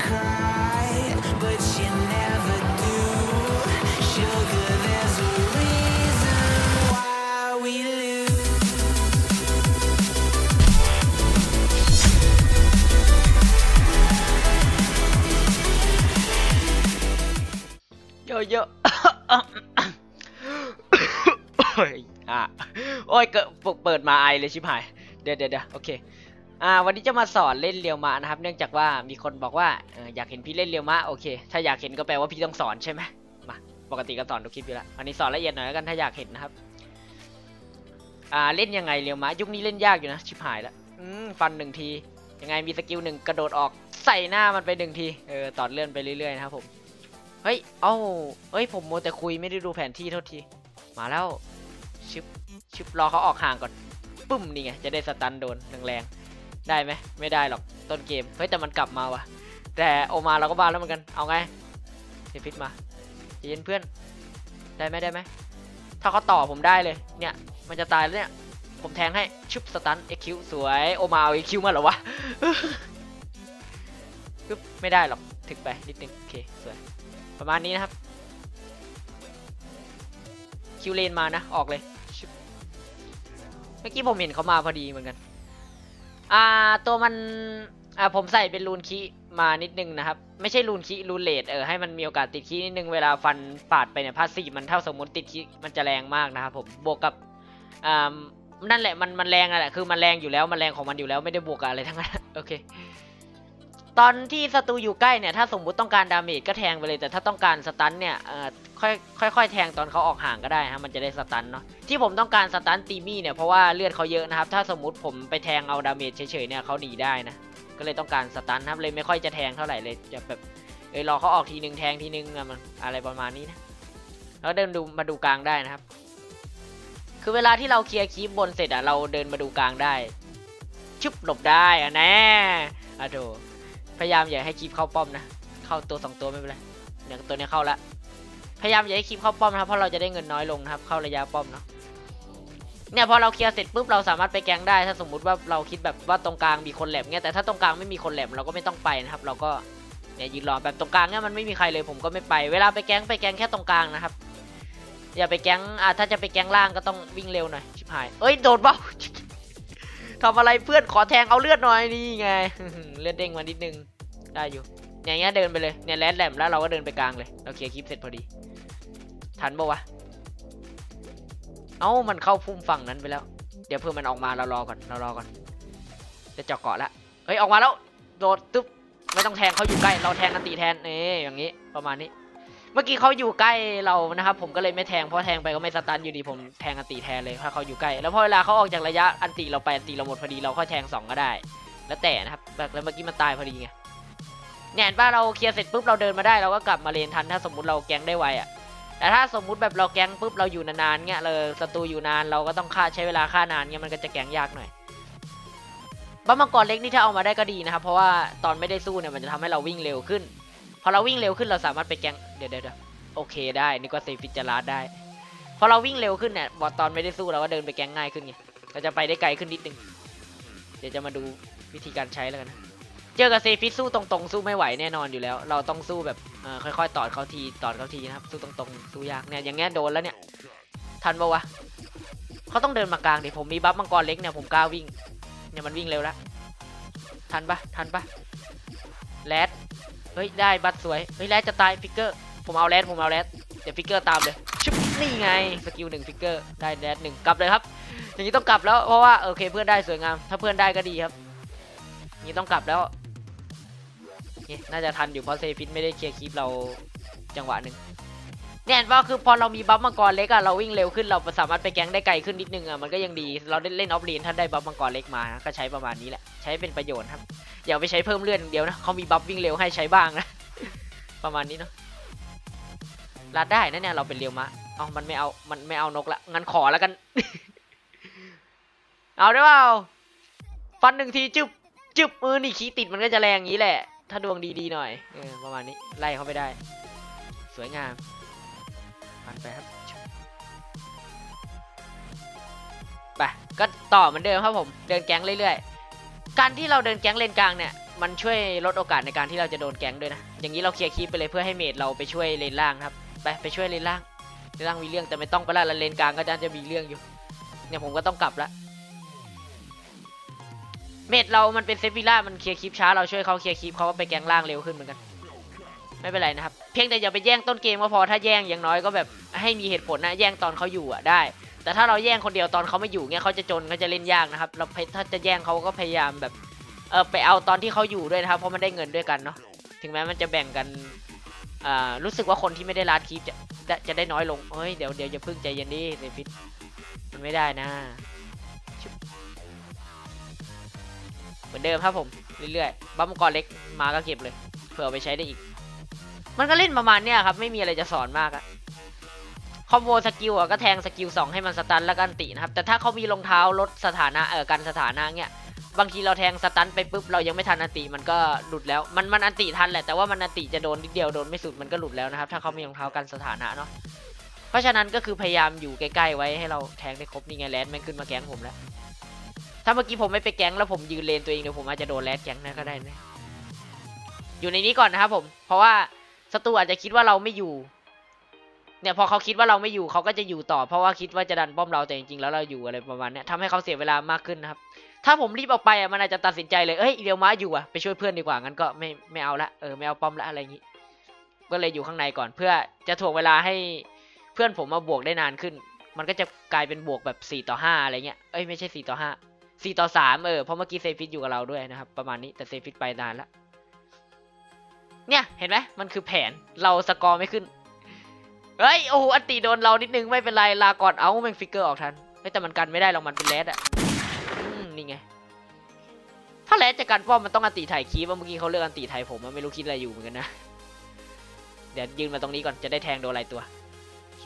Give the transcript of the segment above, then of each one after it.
cry, but you never do. Sugar, there's a reason why we lose. เยอะเยอะโอ้ยอะโอ้ยเกิดเปิดมาไอเลยชิบหาย เดี๋ยวเดี๋ยวเดี๋ยวโอเค อ่าวันนี้จะมาสอนเล่นเรียวมะนะครับ เนื่องจากว่ามีคนบอกว่าอออยากเห็นพี่เล่นเรียวมะโอเค ถ้าอยากเห็นก็แปลว่าพี่ต้องสอนใช่ไหมมาปกติก็สอนทุกคลิปอยู่แล้วอันนี้สอนละเอียดหน่อยแล้วกันถ้าอยากเห็นนะครับอ่าเล่นยังไงเรียวมะยุคนี้เล่นยากอยู่นะชิบหายแล้วอืมฟันหนึ่งทียังไงมีสกิลหนึ่งกระโดดออกใส่หน้ามันไปหนึ่งทีเออต่อเลื่อนไปเรื่อยๆนะครับผมเฮ้ยเอ้าเฮ้ยผมโมแต่คุยไม่ได้ดูแผนที่โทษทีมาแล้วชิปชิปรอเขาออกห่างก่อนปึ้มนี่ไงจะได้สตันโดนแรงๆ ได้ไหมไม่ได้หรอกต้นเกมเฮ้ยแต่มันกลับมาวะแต่โอมาเราก็บาแล้วเหมือนกันเอาไงเซฟิตมาเย็นเพื่อนได้ไหมได้ไหมถ้าเขาต่อผมได้เลยเนี่ยมันจะตายแล้วเนี่ยผมแทงให้ชุบสตันเอ็กคิวสวยโอมาเอาเอ็กคิวมาเหรอวะปึ๊บไม่ได้หรอกถึกไปนิดนึงโอเคสวยประมาณนี้นะครับคิวเลนมานะออกเลยเมื่อกี้ผมเห็นเขามาพอดีเหมือนกัน อ่าตัวมันอ่าผมใส่เป็นรูนคีมานิดนึงนะครับ ไม่ใช่รูนคีรูนเลดเออให้มันมีโอกาสติดคีนิดนึงเวลาฟันปาดไปเนี่ยพาสีมันเท่าสมมติติดคีมันจะแรงมากนะครับผมบวกกับอ่านั่นแหละมันมันแรงอะแหละคือมันแรงอยู่แล้วมันแรงของมันอยู่แล้วไม่ได้บวกกับอะไรทั้งนั้นโอเค ตอนที่ศัตรูอยู่ใกล้เนี่ยถ้าสมมุติต้องการดาเมจก็แทงไปเลยแต่ถ้าต้องการสตันเนี่ยค่อยค่อยๆแทงตอนเขาออกห่างก็ได้ฮะมันจะได้สตันเนาะที่ผมต้องการสตันตีมี่เนี่ยเพราะว่าเลือดเขาเยอะนะครับถ้าสมมุติผมไปแทงเอาดาเมจเฉยๆเนี่ยเขาหนีได้นะก็เลยต้องการสตันครับเลยไม่ค่อยจะแทงเท่าไหร่เลยจะแบบเออรอเขาออกทีนึงแทงทีนึงอะมันอะไรประมาณนี้นะแล้วเดินดูมาดูกลางได้นะครับ คือเวลาที่เราเคลียร์คีบบนเสร็จอะเราเดินมาดูกลางได้ชุบหลบได้อะแน่อะโด พยายามอย่าให้คลิปเข้าป้อมนะ เข้าตัวสองตัวไม่เป็นไรเนี่ยตัวนี้เข้าละพยายามอย่าให้คลิปเข้าป้อมนะครับเพราะเราจะได้เงินน้อยลงนะครับ เข้าระยะป้อมเนาะเนี่ยพอเราเคลียร์เสร็จปุ๊บเราสามารถไปแกงได้ถ้าสมมุติว่าเราคิดแบบว่าตรงกลางมีคนแหลมเงี้ยแต่ถ้าตรงกลางไม่มีคนแหลมเราก็ไม่ต้องไปนะครับ เราก็เนี่ยยืนรอแบบตรงกลางเนี่ยมันไม่มีใครเลยผมก็ไม่ไป เวลาไปแกงไปแกงแค่ตรงกลางนะครับอย่าไปแกงอะถ้าจะไปแกงล่างก็ต้องวิ่งเร็วหน่อย ชิบหาย เอ้ย โดดเบ้า ทำอะไรเพื่อนขอแทงเอาเลือดหน่อยนี่ไงเลือดเด้งมานิดนึงได้อยู่อย่างเงี้ยเดินไปเลยเนี่ยแลนแหลมแล้วเราก็เดินไปกลางเลยเราเคลียร์คลิปเสร็จพอดี ทันปะวะเอ้ามันเข้าพุ่มฝั่งนั้นไปแล้ว เดี๋ยวเพื่อมันออกมาเรารอก่อนเรารอก่อนจะเจาะเกาะละเฮ้ยออกมาแล้วโดดตึ๊บไม่ต้องแทงเขาอยู่ใกล้เราแทงกันตีแทนนี่อย่างนี้ประมาณนี้ มื่อกี้เขาอยู่ใกล้เรานะครับผมก็เลยไม่แทงเพราะแทงไปก็ไม่สตันอยู่ดีผมแทงอันตีแทนเลยถ้าเขาอยู่ใกล้แล้วพอเวลาเขาออกจากระยะอันตีเราไปอันตีเราหมดพอดีเราค่อยแทงสองก็ได้ แล้วแต่นะครับแล้วเมื่อกี้มันตายพอดีไงเนี่ยเห็นป่ะเราเคลียร์เสร็จปุ๊บเราเดินมาได้เราก็กลับมาเลนทันถ้าสมมติเราแก๊งได้ไวอะแต่ถ้าสมมุติแบบเราแก๊งปุ๊บเราอยู่นานๆเงี้ยเราศัตรูอยู่นานเราก็ต้องฆ่าใช้เวลาฆ่านานเงี้ยมันก็จะแก๊งยากหน่อยบัฟมังกรเล็กนี่ถ้าเอามาได้ก็ดีนะครับเพราะว่าตอนไม่ได้สู้เนี่ยมันจะทำให้เราวิ่งเร็วขึ้น อเราวิ่งเร็วขึ้นเราสามารถไปแกงเดี๋ยวเดี๋ยวโอเคได้นี่ก็เซฟิจาราดได้ พอเราวิ่งเร็วขึ้นเนี่ยบอตอนไม่ได้สู้เราก็เดินไปแกงง่ายขึ้นไงเราจะไปได้ไกลขึ้นนิดนึงเดี๋ยวจะมาดูวิธีการใช้แล้วกันเจอกับเซฟิสู้ตรงๆสู้ไม่ไหวแน่นอนอยู่แล้ว เราต้องสู้แบบค่อยๆตอดเขาทีตอดเขาทีนะครับสู้ตรงๆสู้ยากเนี่ยอย่างเงี้ยโดนแล้วเนี่ยทันปะวะเขาต้องเดินมากลางดิผมมีบัฟมังกรเล็กเนี่ยผมกล้าวิ่งเนี่ยมันวิ่งเร็วแล้วทันปะทันปะแรด เฮ้ยได้บัตรสวย เฮ้ยแรดจะตายฟิกเกอร์ ผมเอาแรดผมเอาแรดเดี๋ยวฟิกเกอร์ตามเลยชุบนี่ไงสกิลหนึ่งฟิกเกอร์ได้แรดหนึ่งกลับเลยครับ อย่างนี้ต้องกลับแล้วเพราะว่าโอเคเพื่อนได้สวยงาม ถ้าเพื่อนได้ก็ดีครับอย่างนี้ต้องกลับแล้วนี่น่าจะทันอยู่เพราะเซฟิตไม่ได้เคลียร์คลิปเราจังหวะหนึ่ง เนี่ยว่าคือพอเรามีบัฟมังกรเล็กอะเราวิ่งเร็วขึ้นเราสามารถไปแก๊งได้ไกลขึ้นนิดนึงอะมันก็ยังดีเราได้เล่นออฟเลนถ้าได้บัฟมังกรเล็กมาก็ใช้ประมาณนี้แหละ ใช้เป็นประโยชน์ครับอย่าไปใช้เพิ่มเลือดอย่างเดียวนะเขามีบัฟวิ่งเร็วให้ใช้บ้างนะประมาณนี้เนาะลาดได้นะเนี่ยเราเป็นเรียวมะเอามันไม่เอามันไม่เอานกละงั้นขอแล้วกัน เอาได้เปล่าฟันหนึ่งทีจึบจึบมือนี่ขี้ติดมันก็จะแรงอย่างนี้แหละ ถ้าดวงดีๆหน่อยเออประมาณนี้ไล่เขาไปได้ สวยงาม ฟันไปครับไปก็ต่อเหมือนเดิมครับผมเดินแก๊งเรื่อยๆ การที่เราเดินแก๊งเลนกลางเนี่ยมันช่วยลดโอกาสในการที่เราจะโดนแก๊งด้วยนะ อย่างนี้เราเคลียร์คีปไปเลยเพื่อให้เมดเราไปช่วยเลนล่างครับ ไปไปช่วยเลนล่าง เลนล่างมีเรื่องแต่ไม่ต้องไปละล้วเลนกลางก็จะจะมีเรื่องอยู่ เนี่ยผมก็ต้องกลับละเมดเรามันเป็นเซฟิล่ามันเคลียร์คีปช้าเราช่วยเขาเคลียร์คีปเขาก็ไปแก๊งล่างเร็วขึ้นเหมือนกัน ไม่เป็นไรนะครับ เพียงแต่อย่าไปแย่งต้นเกมก็พอถ้าแย่งอย่างน้อยก็แบบให้มีเหตุผลนะแย่งตอนเขาอยู่อะได้ แต่ถ้าเราแย่งคนเดียวตอนเขาไม่อยู่เนี่ยเขาจะจนเขาจะเล่นยากนะครับเราถ้าจะแย่งเขาก็พยายามแบบเออไปเอาตอนที่เขาอยู่ด้วยนะครับเพราะมันได้เงินด้วยกันเนาะถึงแม้มันจะแบ่งกันอ่ารู้สึกว่าคนที่ไม่ได้ลาดคลิปจะจะจะได้น้อยลงเฮ้ยเดี๋ยวเดี๋ยวอย่าพิ่งใจเย็นดิเซฟิตมันไม่ได้นะเหมือนเดิมครับผมเรื่อยๆบัมมังกรเล็กมาก็เก็บเลยเผื่อไปใช้ได้อีก มันก็เล่นประมาณเนี้ยครับ ไม่มีอะไรจะสอนมากอะคอมโบสกิลอะก็แทงสกิล2ให้มันสตันแล้วกันตินะครับ แต่ถ้าเขามีรองเท้าลดสถานะเออกันสถานะเนี่ยบางทีเราแทงสตันไปปุ๊บเรายังไม่ทันอันติมันก็หลุดแล้ว มันมันอันติทันแหละแต่ว่ามันอันติจะโดนนิดเดียวโดนไม่สุดมันก็หลุดแล้วนะครับ ถ้าเขามีรองเท้ากันสถานะเนาะเพราะฉะนั้นก็คือพยายามอยู่ใกล้ๆไว้ให้เราแทงได้ครบนี่ไงแลนด์แม่งขึ้นมาแก๊งผมแล้วถ้าเมื่อกี้ผมไม่ไปแก๊งแล้วผมยืนเลนตัวเองเดี๋ยวผมอาจจะโดนแลนด์แก๊งนะก็ได้นะอยู่ในนี้ก่อนนะครับผม เพราะว่า ศัตรูอาจจะคิดว่าเราไม่อยู่ เนี่ยพอเขาคิดว่าเราไม่อยู่เขาก็จะอยู่ต่อ เพราะว่าคิดว่าจะดันป้อมเราแต่จริงๆแล้วเราอยู่อะไรประมาณนี้ทำให้เขาเสียเวลามากขึ้นนะครับ ถ้าผมรีบออกไปอะมันอาจจะตัดสินใจเลยเอ้ยเดียวม้าอยู่อะไปช่วยเพื่อนดีกว่างั้นก็ไม่ไม่เอาละเออไม่เอาป้อมละอะไรอย่างงี้ ก็เลยอยู่ข้างในก่อนเพื่อจะถ่วงเวลาให้เพื่อนผมมาบวกได้นานขึ้น มันก็จะกลายเป็นบวกแบบ4ต่อ5อะไรเงี้ยเอ้ยไม่ใช่4ต่อ5 4ต่อ3เออเพราะเมื่อกี้เซฟิตอยู่กับเราด้วยนะครับประมาณนี้แต่เซฟิตไปนานละ เนี่ยเห็นไหมมันคือแผนเราสกอร์ไม่ขึ้นเฮ้ยโอ้โหอันตีโดนเรานิดนึงไม่เป็นไรลาก่อนเอาแมงฟิกเกอร์ออกทันแต่มันกันไม่ได้หรอกมันเป็นแรดอะนี่ไงถ้าแรดจะกันป้อมมันต้องอันตีไถ่คีบเมื่อกี้เขาเลือกอันตีไถ่ผมอะไม่รู้คิดอะไรอยู่เหมือนกันนะเดี๋ยวยืนมาตรงนี้ก่อนจะได้แทงโดนอะไรตัวโอเค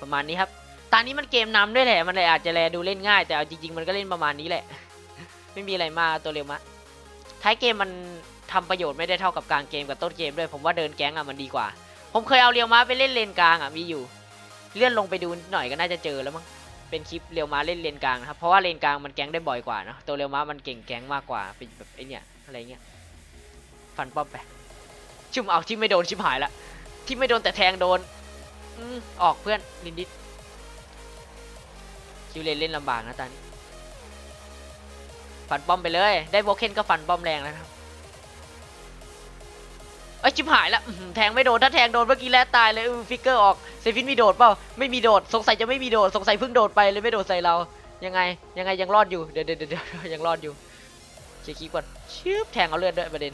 ประมาณนี้ครับตอนนี้มันเกมนำด้วยแหละมันเลยอาจจะแลดูเล่นง่าย แต่เอาจริงๆมันก็เล่นประมาณนี้แหละ ไม่มีอะไรมากตัวเร็วมะท้ายเกมมัน ทำประโยชน์ไม่ได้เท่ากับกลางเกมกับต้นเกมด้วยผมว่าเดินแก๊งอะมันดีกว่า ผมเคยเอาเรียวม้าไปเล่นเลนกลางอะมีอยู่ เลื่อนลงไปดูนิดหน่อยก็น่าจะเจอแล้วมั้งเป็นคลิปเรียวม้าเล่นเลนกลางนะครับเพราะว่าเลนกลางมันแก๊งได้บ่อยกว่านะตัวเรียวม้ามันเก่งแก๊งมากกว่าเป็นแบบไอเนี้ยอะไรเงี้ยฟันป้อมไปชิมเอาที่ไม่โดนชิมหายละที่ไม่โดนแต่แทงโดนอืมออกเพื่อนนิดนิดคิวเลนเล่นลำบากนะตอนนี้ฟันป้อมไปเลย ได้โบเคนก็ฟันป้อมแรงแล้วนะครับ อ้ชิบหายละอื้อหือแทงไม่โดนถ้าแทงโดนเมื่อกี้แล้วตายเลยฟิกเกอร์ออกเซฟินมีโดดเปล่าไม่มีโดดสงสัยจะไม่มีโดดสงสัยเพิ่งโดดไปเลยไม่โดดใส่เรายังไงยังไงยังรอดอยู่เดี๋ยวเดี๋ยวเดี๋ยวยังรอดอยู่เช็คคีก่อนชืบแทงเอาเลือดด้วยประเด็น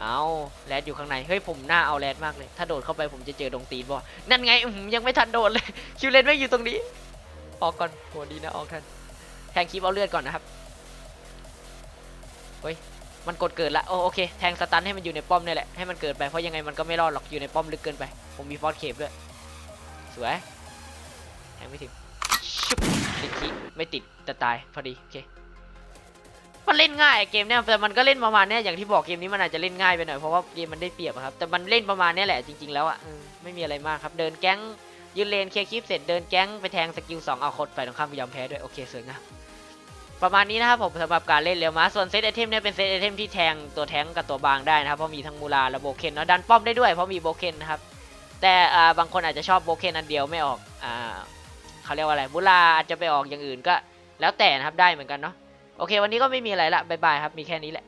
เอาแรดอยู่ข้างในเฮ้ยผมหน้าเอาแรดมากเลย ถ้าโดดเข้าไปผมจะเจอดงตีนบ่นั่นไงยังไม่ทันโดดเลยคิวเลนไม่อยู่ตรงนี้ออกก่อนโหดีนะออกทันแทงคีบเอาเลือดก่อนนะครับ มันกดเกิดละโอโอเคแทงสตันให้มันอยู่ในป้อมนี่แหละให้มันเกิดไปเพราะยังไงมันก็ไม่รอดหรอกอยู่ในป้อมลึกเกินไปผมมีฟอสเคปด้วยสวยแทงไม่ถึงชุบติดคีไม่ติดแต่ตายพอดีโอเคมันเล่นง่ายเกมเนี้ยแต่มันก็เล่นประมาณเนี้ยอย่างที่บอกเกมนี้มันอาจจะเล่นง่ายไปหน่อยเพราะว่าเกมมันได้เปรียบครับแต่มันเล่นประมาณเนี้ยแหละจริง ๆแล้วอะไม่มีอะไรมากครับเดินแก๊งยืนเลนเคลียร์คลิปเสร็จเดินแก๊งไปแทงสกิลสองเอาคดไปตรงข้ามยอมแพ้ด้วยโอเคสวยงาม ประมาณนี้นะครับผมสำหรับการเล่นเร็วมาส่วนเซตไอเทมเนี่ยเป็นเซตไอเทมที่แทงตัวแทงกับตัวบางได้นะครับเพราะมีทั้งมูลาและโบเคนเนาะดันป้อมได้ด้วยเพราะมีโบเคนนะครับแต่อ่าบางคนอาจจะชอบโบเคนอันเดียวไม่ออกอ่าเขาเรียกว่าอะไรมูลาอาจจะไปออกอย่างอื่นก็ แล้วแต่นะครับได้เหมือนกันเนาะโอเค วันนี้ก็ไม่มีอะไรละบายบายครับมีแค่นี้แหละ